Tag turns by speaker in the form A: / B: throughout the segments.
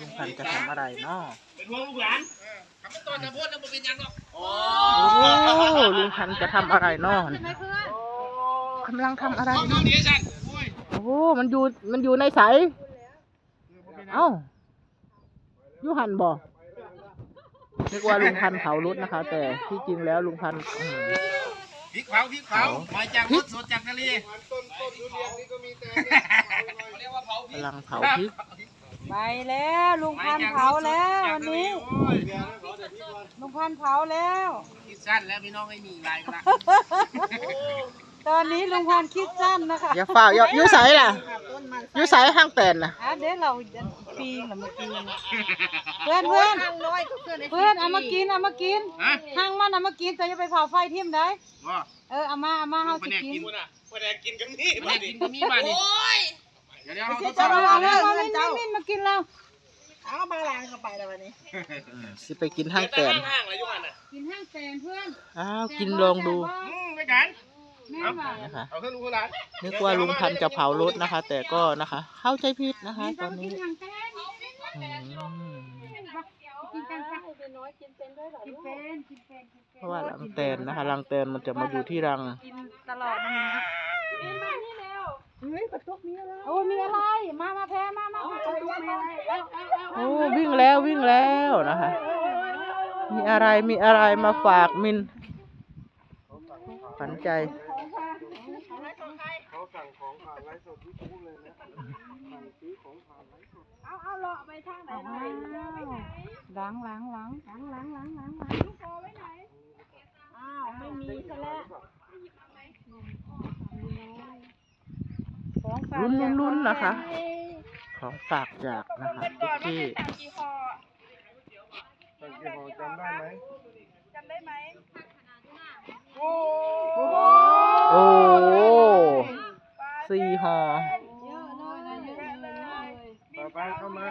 A: ลุงพันธุ์จะทำอะไรเนาะ
B: เป็นห่วงลูกหลานคำต้นนะพูดนะบ่เป็นหยังหรอกโอ้
A: โอ้ลุงพันธุ์จะทำอะไรเนาะกำลังทำอะไร
B: เอา
A: เนาะ
B: เดี๋ยวฉันโอ้ย
A: โอ้มันอยู่มันอยู่ในใสายเอ้าอยู่หันบ่นึกว่าลุงพันธุ์เผารถนะคะ แต่ที่จริงแล้วลุงพันธุ์อืม
B: พริกเผาพริกเผามาจากรถสดจากทะเลต้นต้นทุเรียนนี่ก็มีแต่เรียกว่าเผาพริก
A: กำลังเผาพริก
C: ไปแล้วลุงพันธุ์เผาแล้ววันนี้ ลุงพันธุ์เผาแล้ว
B: คิดสั้นแล้วพี่น้องไม่มีลายละ
C: ตอนนี้ลุงพันธุ์คิดสั้นนะคะ
A: อย่าฝ่าอย่าอยู่ใสล่ะอยู่ใสห้างแตนน่ะ
C: อะเดี๋ยวเราจะปีนน่ะเมื่อกี้เพื่อนเพื่อนเพื่อนเอามากินเอามากิน
B: ฮะ
C: ทางมันเอามากินแต่จะไปเผาไฟทิ่มได้
B: ว่า
C: เออเอามาเอามาเฮา
B: ไป
C: สิ
B: แดก
C: กิ
B: กิ
C: น
B: นไปแดกกินกันนี่ไปแดกกินกันนี่มาดิ เดี๋ยวเดี๋ยวเราทดส
C: จะ
B: อบ
C: เอา
B: ดู
C: เอา
B: นะ
C: เอามินมินมินมากินแล้ว
A: สิไปกินห้างแตน
B: ห้างอะไรอยู่หันน่ะ
C: กินห้างแตนเพื่อน
A: อ้าวกินลองดู
B: อืมไปกัน
C: แม่ว่า
A: นะคะ
B: เอาขึ้นลูกหลาน
A: นึกว่าลุงพันธุ์จะเผารถนะคะ แต่ก็นะคะ เข้าใจผิดนะคะตอนนี้
C: กินห้างแตน
A: อืม
C: กินกันค่ะเป็นน้อยกินเป็นด้วยเหรอกินเป็นกินเป็นกินเป็น
A: เพราะว่ารังแตนนะคะรังแตนมันจะมาอยู่ที่รัง
C: กินตลอดนะมีมานี่แล้ว เฮ้ยประตูมีอะไรโอ้มีอะไร มามาแพ้มามาประตูมีอะไรเอาเอาเอา
A: โอ้วิ่งแล้ววิ่งแล้วนะคะ มีอะไรมีอะไรมาฝากมินฝันใจ
C: หลังหลังหลังหลังหลังหลังหลังลูกโตไว้ไหนอ้าวไม่มีซะแล้ว ของฝาก
A: ลุ้น
C: จาก
A: ลุ้นๆนะคะ
C: แม่
A: ของฝากจากนะคะทุกที่
B: โอ้
A: โอ้สี่ห่อ
D: ไปเข้ามา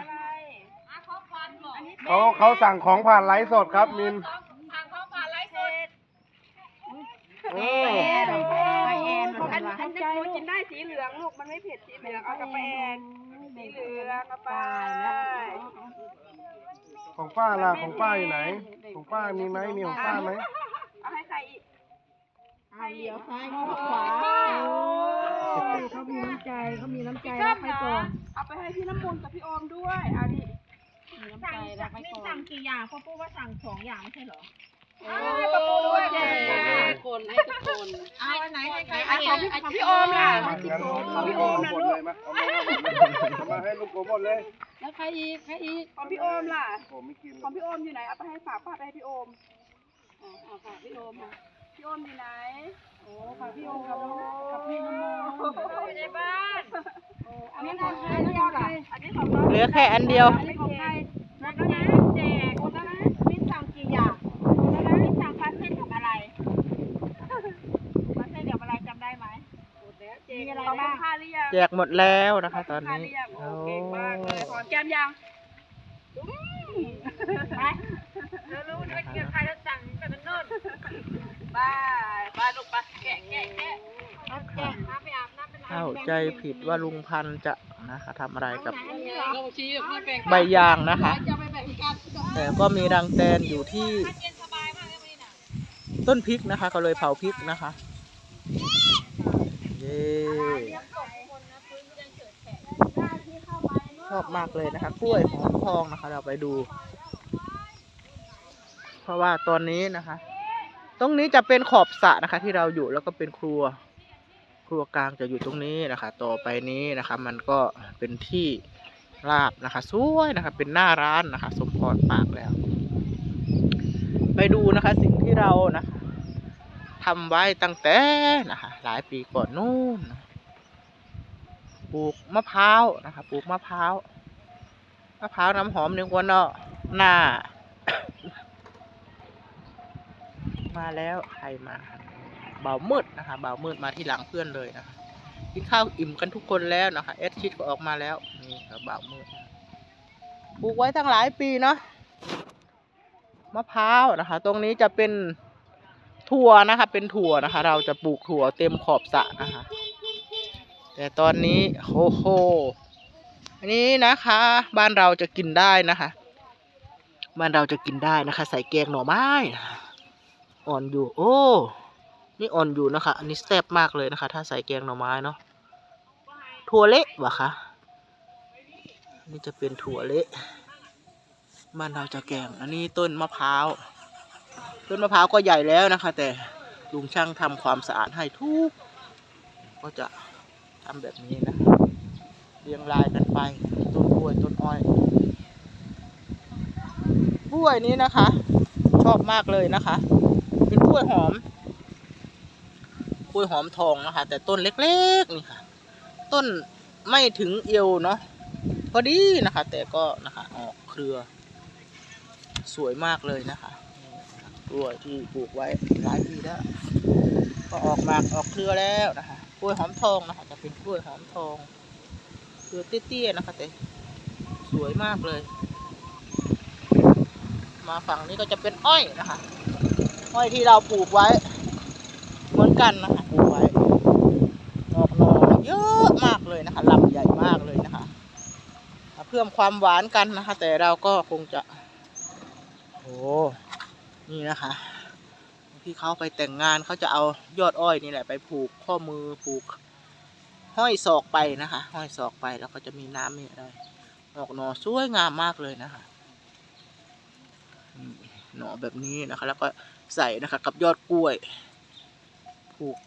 D: เขาเขาสั่งของผ่านไลฟ์สดครับมินโอ้
C: ไปแอนไปแอ น
E: อันอันนี้หนูกินได้สีเหลืองลูกมันไม่เผ็ดสีเหลืองเอากลับไปแอนสีเหลืองเอาไป
D: ของป้าล่ะของป้าอยู่ไหน ของป้ามีไหมมีของป้าไหม
E: เอาให้ใครอีก
C: เอาเลี้ยวซ้ายเข้าขวาโอ้ยเขามีน้ำใจเขามีน้ำใจรับไปก่อน
E: เอาไปให้พี่น้ำมนต์กับพี่โอมด้วยเอาดิ
C: มีน้ำใจรับไปก่อน
E: สั่งกี่อย่างพ่อปูว่าสั่งสองอย่างไม่ใช่เหรอให้ป้าปูด้วยแจก
C: คนให้ทุกคน
E: เอาอันไหนให้ใครเอาของพี่ของพี่โอมล่ะ
D: งั้นเอาลูกโอมหมดเลยมาเอามาหมดเลยเอามาให้ลูกโอมหมดเลย
C: แล้วใครอีกใครอีก
E: ของพี่โอมล่ะ
D: ผมไม่กิน
E: ของพี่โอมอยู่ไหนเอาไปให้ฝากฝากไปให้พี่โอม
C: อ๋อเอาค่ะพี่โอมค่ะ
E: พี่โอมอยู่ไหน
C: โอ้ฝากพี่โอมกับน้องกับพี่น้ำมนต์
E: อยู่ในบ้าน
C: อันนี้ของใครอันนี้ของใคร
E: อันนี้ของน้อง
A: เหลือแค่อันเดียว
E: อันนี้ของใครหมดแล้วนะแจกหมดแล้วนะ จกห
A: มดแล้วนะคะ ตอน
E: ค่า
A: นี้
E: หรือยัง
A: โอ้
E: โอ้เก่งมากเลยหอมแก้มยังไปเรารู้ว่าเกี่ยวใครแล้วสั่งแต่เป็นโน่นไปไปลูกไปแกะแกะแกะเอาแกะน้ำไปอาบน้ำไปล้าง
A: เข้าใจผิดว่าลุงพันธุ์จะนะคะทำอะไรกับ
E: อันนี้เหรอ
C: เราชี้ไม่แบ่ง
A: ใบยางนะคะ
C: จะไปแบ่งกัน
A: แต่ก็มีรังแตนอยู่ที่ ต้นพริกนะคะ ก็เลยเผาพริกนะคะ เย้ช อบมากเลยนะคะ กล้วยหอมทองนะคะ เราไปดู เพราะว่าตอนนี้นะคะ ตรงนี้จะเป็นขอบสระนะคะ ที่เราอยู่แล้วก็เป็นครัว ครัวกลางจะอยู่ตรงนี้นะคะ ต่อไปนี้นะคะ มันก็เป็นที่ราบนะคะสวยนะคะ เป็นหน้าร้านนะคะ สมพรปากแล้ว ไปดูนะคะ สิ่งที่เรานะคะทำไว้ตั้งแต่นะคะ หลายปีก่อนนู่นนะ ปลูกมะพร้าวนะคะ ปลูกมะพร้าวมะพร้าวน้ำหอมหนึ่งวันเนาะหน้า มาแล้วใครมาเบามืดนะคะเบามืดมาที่หลังเพื่อนเลยนะคะกินข้าวอิ่มกันทุกคนแล้วนะคะเอสชิดก็ออกมาแล้วนี่ครับเบามืดปลูกไว้ตั้งหลายปีเนาะมะพร้าวนะคะ ตรงนี้จะเป็นถั่วนะคะ เป็นถั่วนะคะ เราจะปลูกถั่วเต็มขอบสระนะคะ แต่ตอนนี้โอ้โหอันนี้นะคะ บ้านเราจะกินได้นะคะ บ้านเราจะกินได้นะคะ ใส่แกงหน่อไม้อ่อนอยู่โอ้นี่อ่อนอยู่นะคะ อันนี้แซ่บมากเลยนะคะ ถ้าใส่แกงหน่อไม้เนาะถั่วเละวะคะนี่จะเป็นถั่วเละบ้านเราจะแกง อันนี้ต้นมะพร้าว ต้นมะพร้าวก็ใหญ่แล้วนะคะ แต่ลุงช่างทำความสะอาดให้ทุก ก็จะ ทำแบบนี้นะเรียงรายกันไปต้นกล้วยต้นอ้อยกล้วยนี้นะคะ ชอบมากเลยนะคะ เป็นกล้วยหอมกล้วยหอมทองนะคะ แต่ต้นเล็กๆนี่ค่ะ ต้นไม่ถึงเอวเนาะพอดีนะคะ แต่ก็นะคะออกเครือ สวยมากเลยนะคะกล้วยที่ปลูกไว้หลายปีแล้ว ก็ออกหมากออกเครือแล้วนะคะ ล้วยหอมทองนะคะ จะเป็นกล้วยหอมทองเครือเตี้ยๆนะคะ แต่สวยมากเลย มาฝั่งนี้ก็จะเป็นอ้อยนะคะอ้อยที่เราปลูกไว้ เหมือนกันนะคะปลูกไว้ออกนอเยอะมากเลยนะคะลำใหญ่มากเลยนะคะ เพิ่มความหวานกันนะคะ แต่เราก็คงจะ โอ้นี่นะคะ ที่เขาไปแต่งงานเขาจะเอายอดอ้อยนี่แหละไปผูกข้อมือผูก ห้อยศอกไปนะคะ ห้อยศอกไปแล้วก็จะมีน้ำนี่อะไรออกหน่อสวยงามมากเลยนะคะหน่อแบบนี้นะคะ แล้วก็ใส่นะคะ กับยอดกล้วย ผูก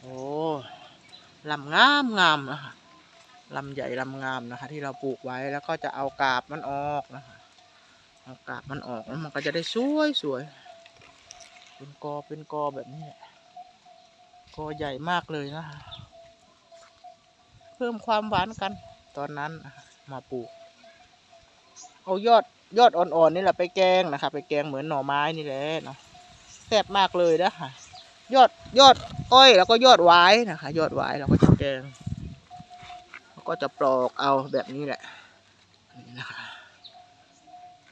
A: โอ้ลำงามงามนะคะลำใหญ่ลำงามนะคะ ที่เราปลูกไว้แล้วก็จะเอากาบมันออกนะคะเอากาบมันออกแล้วมันก็จะได้สวยสวย เป็นกอเป็นกอแบบนี้แหละกอใหญ่มากเลยนะคะเพิ่มความหวานกัน ตอนนั้นมาปลูก เอายอดยอดอ่อนๆนี่แหละไปแกงนะคะ ไปแกงเหมือนหน่อไม้นี่แหละเนาะแซ่บมากเลยนะคะยอดยอดอ้อยแล้วก็ยอดหวายนะคะ ยอดหวายเราก็จะแกงแล้วก็จะปลอกเอาแบบนี้แหละนี่นะคะ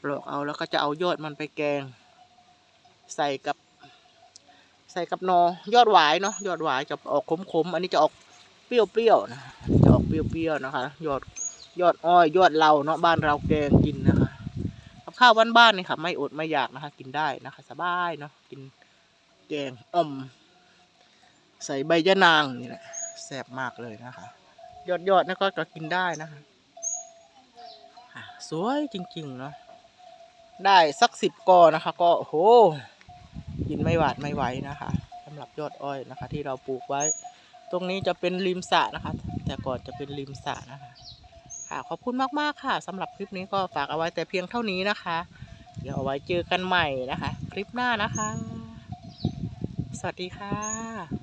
A: ปลอกเอาแล้วก็จะเอายอดมันไปแกง ใส่กับ ใส่กับนอยอดหวายเนาะยอดหวายจะออกขมๆอันนี้จะออกเปรี้ยวๆนะจะออกเปรี้ยวๆนะคะ ยอดยอดอ้อย ยอดเราเนาะบ้านเราแกงกินนะคะกับข้าวบ้านๆนี่ค่ะ ไม่อดไม่อยากนะคะ กินได้นะคะ สบายเนาะกินแกงอ่อม ใส่ใบยะนางนี่แหละแซ่บมากเลยนะคะ ยอดยอดนี่ก็ก็กินได้นะคะสวยจริงๆเนาะได้สักสิบกอนะคะ ก็โอ้โห กินไม่หวาดไม่ไหวนะคะสำหรับยอดอ้อยนะคะ ที่เราปลูกไว้ ตรงนี้จะเป็นริมสระนะคะ แต่ก่อนจะเป็นริมสระนะคะ ค่ะขอบคุณมากๆค่ะสำหรับคลิปนี้ก็ฝากเอาไว้แต่เพียงเท่านี้นะคะ เดี๋ยวเอาไว้เจอกันใหม่นะคะ คลิปหน้านะคะ สวัสดีค่ะ